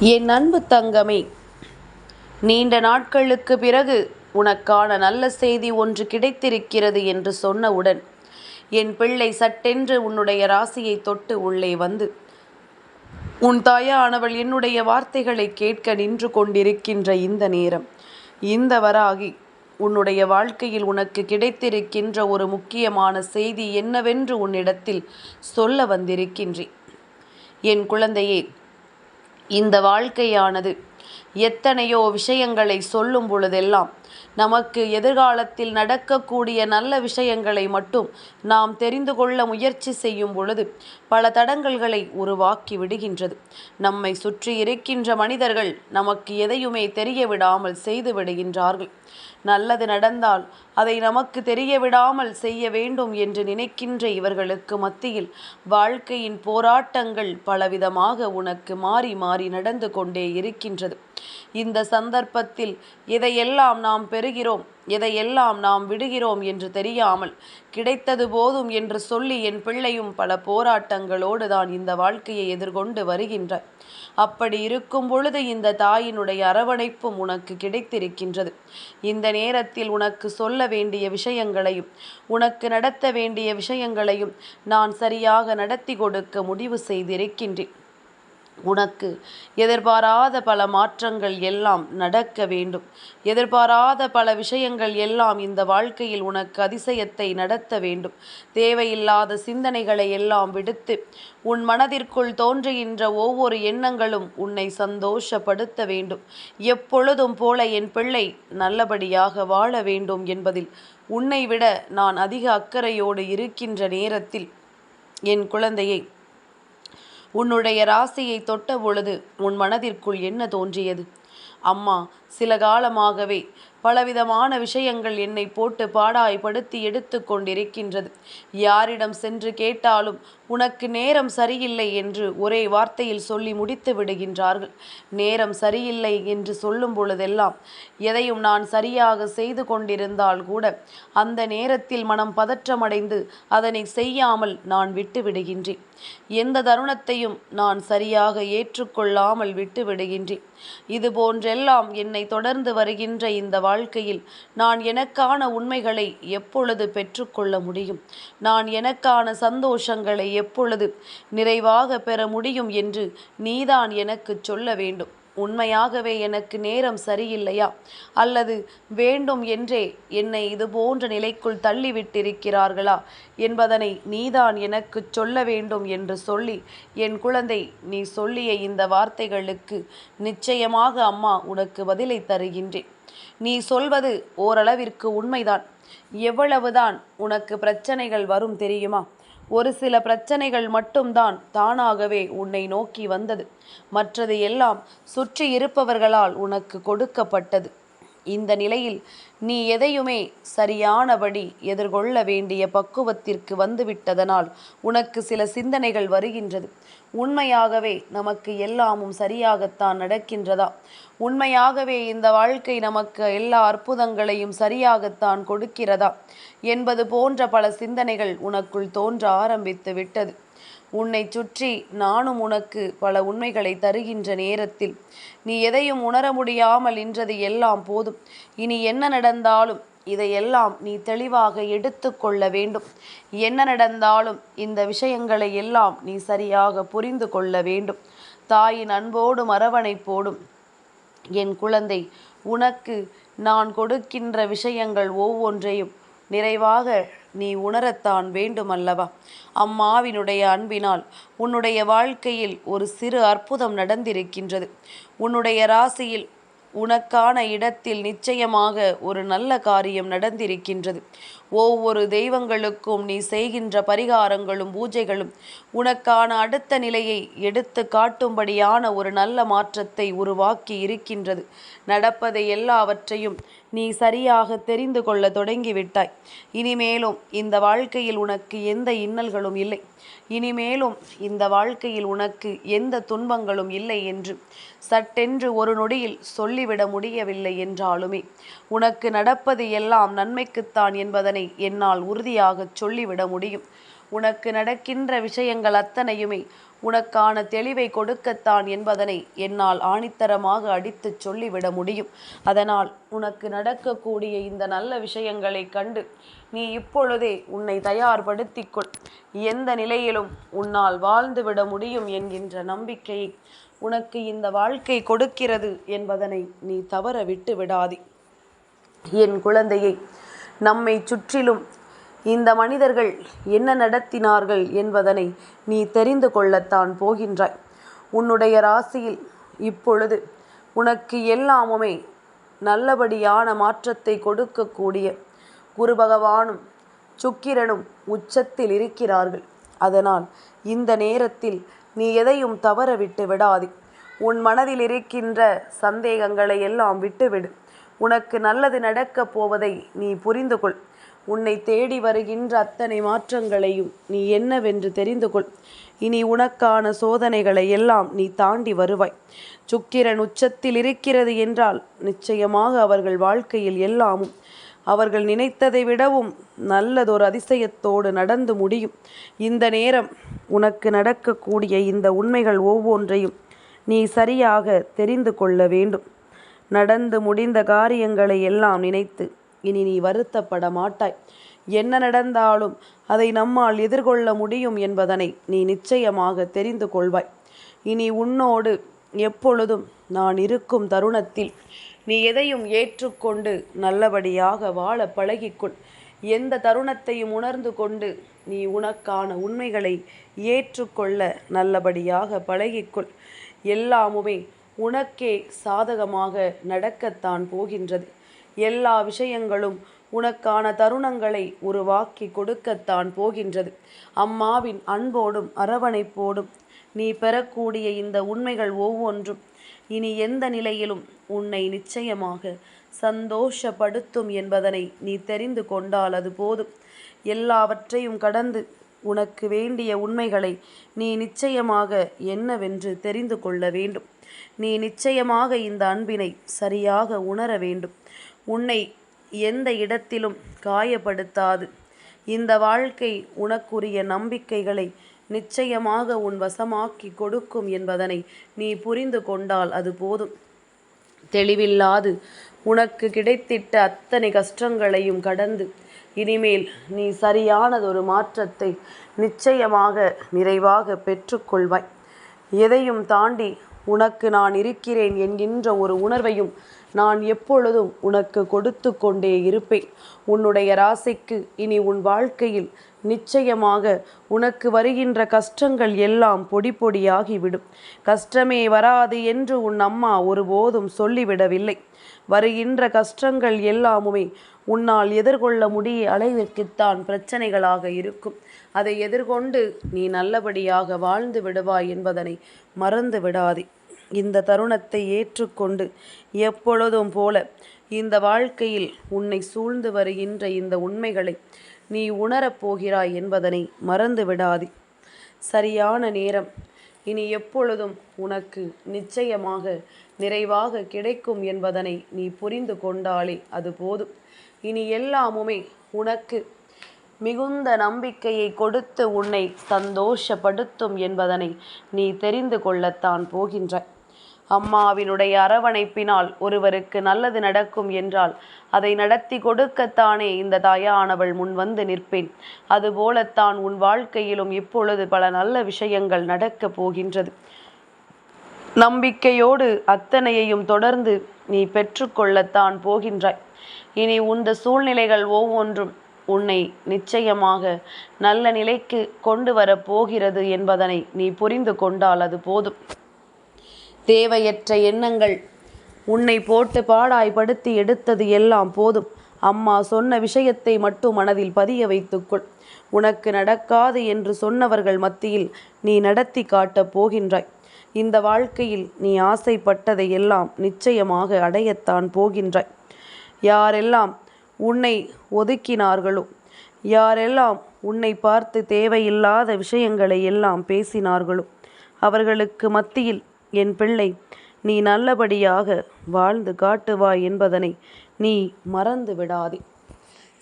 என் அன்பு தங்கமே நீண்ட நாட்களுக்கு பிறகு உனக்கான நல்ல செய்தி ஒன்று கிடைத்திருக்கிறது என்று சொன்னவுடன் என் பிள்ளை சட்டென்று உன்னுடைய ராசியை தொட்டு உள்ளே வந்து உன் தாயானவள் என்னுடைய வார்த்தைகளை கேட்க நின்று கொண்டிருக்கின்ற இந்த நேரம் இந்த வராகி உன்னுடைய வாழ்க்கையில் உனக்கு கிடைத்திருக்கின்ற ஒரு முக்கியமான செய்தி என்னவென்று உன்னிடத்தில் சொல்ல வந்திருக்கின்றேன். என் குழந்தையே இந்த வாழ்க்கையானது. எத்தனையோ விஷயங்களை சொல்லும் பொழுதெல்லாம் நமக்கு எதிர்காலத்தில் நடக்கக்கூடிய நல்ல விஷயங்களை மட்டும் நாம் தெரிந்து கொள்ள முயற்சி செய்யும் பொழுது பல தடங்கல்களை உருவாக்கி விடுகின்றது. நம்மை சுற்றி இருக்கின்ற மனிதர்கள் நமக்கு எதையுமே தெரிய விடாமல் செய்து விடுகின்றார்கள். நல்லது நடந்தால் அதை நமக்கு தெரிய விடாமல் செய்ய வேண்டும் என்று நினைக்கின்ற இவர்களுக்கு மத்தியில் வாழ்க்கையின் போராட்டங்கள் பலவிதமாக உனக்கு மாறி மாறி நடந்து கொண்டே இருக்கின்றது. இந்த சந்தர்ப்பத்தில் எதையெல்லாம் நாம் பெறுகிறோம் எதையெல்லாம் நாம் விடுகிறோம் என்று தெரியாமல் கிடைத்தது போதும் என்று சொல்லி என் பிள்ளையும் பல போராட்டங்களோடு தான் இந்த வாழ்க்கையை எதிர்கொண்டு வருகின்ற. அப்படி இருக்கும் பொழுது இந்த தாயினுடைய அரவணைப்பும் உனக்கு கிடைத்திருக்கின்றது. இந்த நேரத்தில் உனக்கு சொல்ல வேண்டிய விஷயங்களையும் உனக்கு நடத்த வேண்டிய விஷயங்களையும் நான் சரியாக நடத்தி கொடுக்க முடிவு செய்திருக்கின்றேன். உனக்கு. எதிர்பாராத பல மாற்றங்கள் எல்லாம் நடக்க வேண்டும். எதிர்பாராத பல விஷயங்கள் எல்லாம் இந்த வாழ்க்கையில் உனக்கு அதிசயத்தை நடத்த வேண்டும். தேவையில்லாத சிந்தனைகளை எல்லாம் விடுத்து உன் மனதிற்குள் தோன்றுகின்ற ஒவ்வொரு எண்ணங்களும் உன்னை சந்தோஷப்படுத்த வேண்டும். எப்பொழுதும் போல என் பிள்ளை நல்லபடியாக வாழ வேண்டும் என்பதில் உன்னை விட நான் அதிக அக்கறையோடு இருக்கின்ற நேரத்தில் என் குழந்தையை உன்னுடைய ராசியை தொட்ட பொழுது உன் மனதிற்குள் என்ன தோன்றியது? அம்மா சில காலமாகவே பலவிதமான விஷயங்கள் என்னை போட்டு பாடாய்படுத்தி எடுத்து கொண்டிருக்கின்றது. யாரிடம் சென்று கேட்டாலும் உனக்கு நேரம் சரியில்லை என்று ஒரே வார்த்தையில் சொல்லி முடித்து விடுகின்றார்கள். நேரம் சரியில்லை என்று சொல்லும் பொழுதெல்லாம் எதையும் நான் சரியாக செய்து கொண்டிருந்தால் கூட அந்த நேரத்தில் மனம் பதற்றமடைந்து அதனை செய்யாமல் நான் விட்டு விடுகின்றேன். எந்த தருணத்தையும் நான் சரியாக ஏற்றுக்கொள்ளாமல் விட்டு விடுகின்றேன். இது போன்றெல்லாம் என்னை தொடர்ந்து வருகின்ற இந்த வாழ்க்கையில் நான் எனக்கான உண்மைகளை எப்பொழுது பெற்றுக்கொள்ள முடியும்? நான் எனக்கான சந்தோஷங்களை எப்பொழுது நிறைவாக பெற முடியும் என்று நீதான் எனக்கு சொல்ல வேண்டும். உண்மையாகவே எனக்கு நேரம் சரியில்லையா? அல்லது வேண்டும் என்றே என்னை இது போன்ற நிலைக்குள் தள்ளிவிட்டிருக்கிறார்களா? என்பதனை நீதான் எனக்கு சொல்ல வேண்டும் என்று சொல்லி என் குழந்தை நீ சொல்லிய இந்த வார்த்தைகளுக்கு நிச்சயமாக அம்மா உனக்கு பதிலை தருகின்றேன். நீ சொல்வது ஓரளவிற்கு உண்மைதான். எவ்வளவுதான் உனக்கு பிரச்சனைகள் வரும் தெரியுமா? ஒரு சில பிரச்சனைகள் மட்டும்தான் தானாகவே உன்னை நோக்கி வந்தது. மற்றது எல்லாம் சுற்றி இருப்பவர்களால் உனக்கு கொடுக்கப்பட்டது. இந்த நிலையில் நீ எதையுமே சரியானபடி எதிர்கொள்ள வேண்டிய பக்குவத்திற்கு வந்துவிட்டதனால் உனக்கு சில சிந்தனைகள் வருகின்றது. உண்மையாகவே நமக்கு எல்லாமும் சரியாகத்தான் நடக்கின்றதா? உண்மையாகவே இந்த வாழ்க்கை நமக்கு எல்லா அற்புதங்களையும் சரியாகத்தான் கொடுக்கிறதா? என்பது போன்ற பல சிந்தனைகள் உனக்குள் தோன்ற ஆரம்பித்து விட்டது. உன்னை சுற்றி நானும் உனக்கு பல உண்மைகளை தருகின்ற நேரத்தில். நீ எதையும் உணர முடியாமல் நின்றது எல்லாம் போதும். இனி என்ன நடந்தாலும் இதையெல்லாம் நீ தெளிவாக எடுத்து கொள்ள வேண்டும். என்ன நடந்தாலும் இந்த விஷயங்களை எல்லாம் நீ சரியாக புரிந்து கொள்ள வேண்டும். தாயின் அன்போடும் அரவணைப்போடும் என் குழந்தை உனக்கு நான் கொடுக்கின்ற விஷயங்கள் ஒவ்வொன்றையும் நிறைவாக நீ உணரத்தான் வேண்டுமல்லவா? அம்மாவினுடைய அன்பினால் உன்னுடைய வாழ்க்கையில் ஒரு சிறு அற்புதம் நடந்திருக்கின்றது. உன்னுடைய ராசியில் உனக்கான இடத்தில் நிச்சயமாக ஒரு நல்ல காரியம் நடந்திருக்கின்றது. ஒவ்வொரு தெய்வங்களுக்கும் நீ செய்கின்ற பரிகாரங்களும் பூஜைகளும் உனக்கான அடுத்த நிலையை எடுத்து காட்டும்படியான ஒரு நல்ல மாற்றத்தை உருவாக்கி இருக்கின்றது. நடப்பதை எல்லாவற்றையும் நீ சரியாக தெரிந்து கொள்ள தொடங்கிவிட்டாய். இனிமேலும் இந்த வாழ்க்கையில் உனக்கு எந்த இன்னல்களும் இல்லை. இனிமேலும் இந்த வாழ்க்கையில் உனக்கு எந்த துன்பங்களும் இல்லை என்று சட்டென்று ஒரு நொடியில் சொல்லிவிட முடியவில்லை என்றாலுமே உனக்கு நடப்பது எல்லாம் நன்மைக்குத்தான் என்பதனை என்னால் உறுதியாகச் சொல்லிவிட முடியும். உனக்கு நடக்கின்ற விஷயங்கள் அத்தனையுமே உனக்கான தெளிவை கொடுக்கத்தான் என்பதனை என்னால் ஆணித்தரமாக அடித்துச் சொல்லிவிட முடியும். அதனால் உனக்கு நடக்கக்கூடிய இந்த நல்ல விஷயங்களை கண்டு நீ இப்பொழுதே உன்னை தயார்படுத்திக் கொள் எந்த நிலையிலும் உன்னால் வாழ்ந்துவிட முடியும் என்கின்ற நம்பிக்கையை உனக்கு இந்த வாழ்க்கை கொடுக்கிறது என்பதனை நீ தவற விட்டு விடாதே என் குழந்தையை நம்மை சுற்றிலும். இந்த மனிதர்கள் என்ன நடத்தினார்கள் என்பதனை நீ தெரிந்து கொள்ளத்தான் போகின்றாய். உன்னுடைய ராசியில் இப்பொழுது உனக்கு எல்லாமுமே நல்லபடியான மாற்றத்தை கொடுக்கக்கூடிய குரு பகவானும் சுக்கிரனும் உச்சத்தில் இருக்கிறார்கள். அதனால் இந்த நேரத்தில் நீ எதையும் தவற விட்டு விடாதே. உன் மனதில் இருக்கின்ற சந்தேகங்களை எல்லாம் விட்டுவிடு. உனக்கு நல்லது நடக்கப் போவதை நீ புரிந்து கொள் உன்னை தேடி வருகின்ற அத்தனை மாற்றங்களையும் நீ என்னவென்று தெரிந்து கொள் இனி உனக்கான சோதனைகளை எல்லாம் நீ தாண்டி வருவாய். சுக்கிரன் உச்சத்தில் இருக்கிறது என்றால் நிச்சயமாக அவர்கள் வாழ்க்கையில் எல்லாமும் அவர்கள் நினைத்ததை விடவும் நல்லதொரு அதிசயத்தோடு நடந்து முடியும். இந்த நேரம் உனக்கு நடக்கக்கூடிய இந்த உண்மைகள் ஒவ்வொன்றையும் நீ சரியாக தெரிந்து கொள்ள வேண்டும். நடந்து முடிந்த காரியங்களை எல்லாம் நினைத்து இனி நீ வருத்தப்பட மாட்டாய். என்ன நடந்தாலும் அதை நம்மால் எதிர்கொள்ள முடியும் என்பதனை நீ நிச்சயமாக தெரிந்து கொள்வாய். இனி உன்னோடு எப்பொழுதும் நான் இருக்கும் தருணத்தில் நீ எதையும் ஏற்றுக்கொண்டு நல்லபடியாக வாழ பழகிக்கொள். எந்த தருணத்தையும் உணர்ந்து கொண்டு நீ உனக்கான உண்மைகளை ஏற்றுக்கொள்ள நல்லபடியாக பழகிக்கொள். எல்லாமுமே உனக்கே சாதகமாக நடக்கத்தான் போகின்றது. எல்லா விஷயங்களும் உனக்கான தருணங்களை உருவாக்கி கொடுக்கத்தான் போகின்றது. அம்மாவின் அன்போடும் அரவணைப்போடும் நீ பெறக்கூடிய இந்த உண்மைகள் ஒவ்வொன்றும் இனி எந்த நிலையிலும் உன்னை நிச்சயமாக சந்தோஷப்படுத்தும் என்பதனை நீ தெரிந்து கொண்டால் அது போதும். எல்லாவற்றையும் கடந்து உனக்கு வேண்டிய உண்மைகளை நீ நிச்சயமாக என்னவென்று தெரிந்து கொள்ள வேண்டும். நீ நிச்சயமாக இந்த அன்பினை சரியாக உணர வேண்டும். உன்னை எந்த இடத்திலும் காயப்படுத்தாது. இந்த வாழ்க்கை உனக்குரிய நம்பிக்கைகளை நிச்சயமாக உன் வசமாக்கி கொடுக்கும் என்பதனை நீ புரிந்து கொண்டால் அது போதும். தெளிவில்லாது உனக்கு கிடைத்திட்ட அத்தனை கஷ்டங்களையும் கடந்து இனிமேல் நீ சரியானதொரு மாற்றத்தை நிச்சயமாக நிறைவாக பெற்றுக்கொள்வாய். எதையும் தாண்டி உனக்கு நான் இருக்கிறேன் என்கின்ற ஒரு உணர்வையும் நான் எப்பொழுதும் உனக்கு கொடுத்து கொண்டே இருப்பேன். உன்னுடைய ராசிக்கு இனி உன் வாழ்க்கையில் நிச்சயமாக உனக்கு வருகின்ற கஷ்டங்கள் எல்லாம் பொடி பொடியாகிவிடும். கஷ்டமே வராது என்று உன் அம்மா ஒருபோதும் சொல்லிவிடவில்லை. வருகின்ற கஷ்டங்கள் எல்லாமுமே உன்னால் எதிர்கொள்ள முடிய அளவிற்குத்தான் பிரச்சனைகளாக இருக்கும். அதை எதிர்கொண்டு நீ நல்லபடியாக வாழ்ந்து விடுவாய் என்பதனை மறந்து விடாதே இந்த தருணத்தை ஏற்றுக்கொண்டு எப்பொழுதும் போல இந்த வாழ்க்கையில் உன்னை சூழ்ந்து வருகின்ற இந்த உண்மைகளை நீ உணரப் போகிறாய் என்பதனை மறந்து விடாதே. சரியான நேரம். இனி எப்பொழுதும் உனக்கு நிச்சயமாக நிறைவாக கிடைக்கும் என்பதனை நீ புரிந்து கொண்டாலே அது போதும். இனி எல்லாமுமே உனக்கு மிகுந்த நம்பிக்கையை கொடுத்து உன்னை சந்தோஷப்படுத்தும் என்பதனை நீ தெரிந்து கொள்ளத்தான் போகின்றாய். அம்மாவினுடைய அரவணைப்பினால் ஒருவருக்கு நல்லது நடக்கும் என்றால் அதை நடத்தி கொடுக்கத்தானே இந்த தாயானவள் முன் வந்து நிற்பேன். அதுபோலத்தான் உன் வாழ்க்கையிலும் இப்பொழுது பல நல்ல விஷயங்கள் நடக்கப் போகின்றது. நம்பிக்கையோடு அத்தனையையும் தொடர்ந்து நீ பெற்றுக்கொள்ளத்தான் போகின்றாய். இனி உந்த சூழ்நிலைகள் ஒவ்வொன்றும் உன்னை நிச்சயமாக நல்ல நிலைக்கு கொண்டு வரப் போகிறது என்பதனை நீ புரிந்து கொண்டால் அது போதும். தேவையற்ற எண்ணங்கள் உன்னை போட்டு பாடாய்படுத்தி எடுத்தது எல்லாம் போதும். அம்மா சொன்ன விஷயத்தை மட்டும் மனதில் பதிய வைத்துக்கொள். உனக்கு நடக்காது என்று சொன்னவர்கள் மத்தியில் நீ நடத்தி காட்டப் போகின்றாய். இந்த வாழ்க்கையில் நீ ஆசைப்பட்டதை எல்லாம் நிச்சயமாக அடையத்தான் போகின்றாய். யாரெல்லாம் உன்னை ஒதுக்கினார்களோ யாரெல்லாம் உன்னை பார்த்து தேவையில்லாத விஷயங்களை எல்லாம் பேசினார்களோ அவர்களுக்கு மத்தியில் என் பிள்ளை நீ நல்லபடியாக வாழ்ந்து காட்டுவாய் என்பதனை நீ மறந்து விடாதே.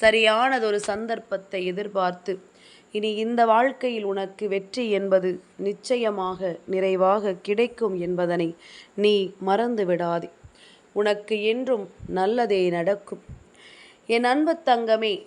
சரியானதொரு சந்தர்ப்பத்தை எதிர்பார்த்து இனி இந்த வாழ்க்கையில் உனக்கு வெற்றி என்பது நிச்சயமாக நிறைவாக கிடைக்கும் என்பதனை நீ மறந்து விடாதே. உனக்கு என்றும் நல்லதே நடக்கும். என் அன்பு தங்கமே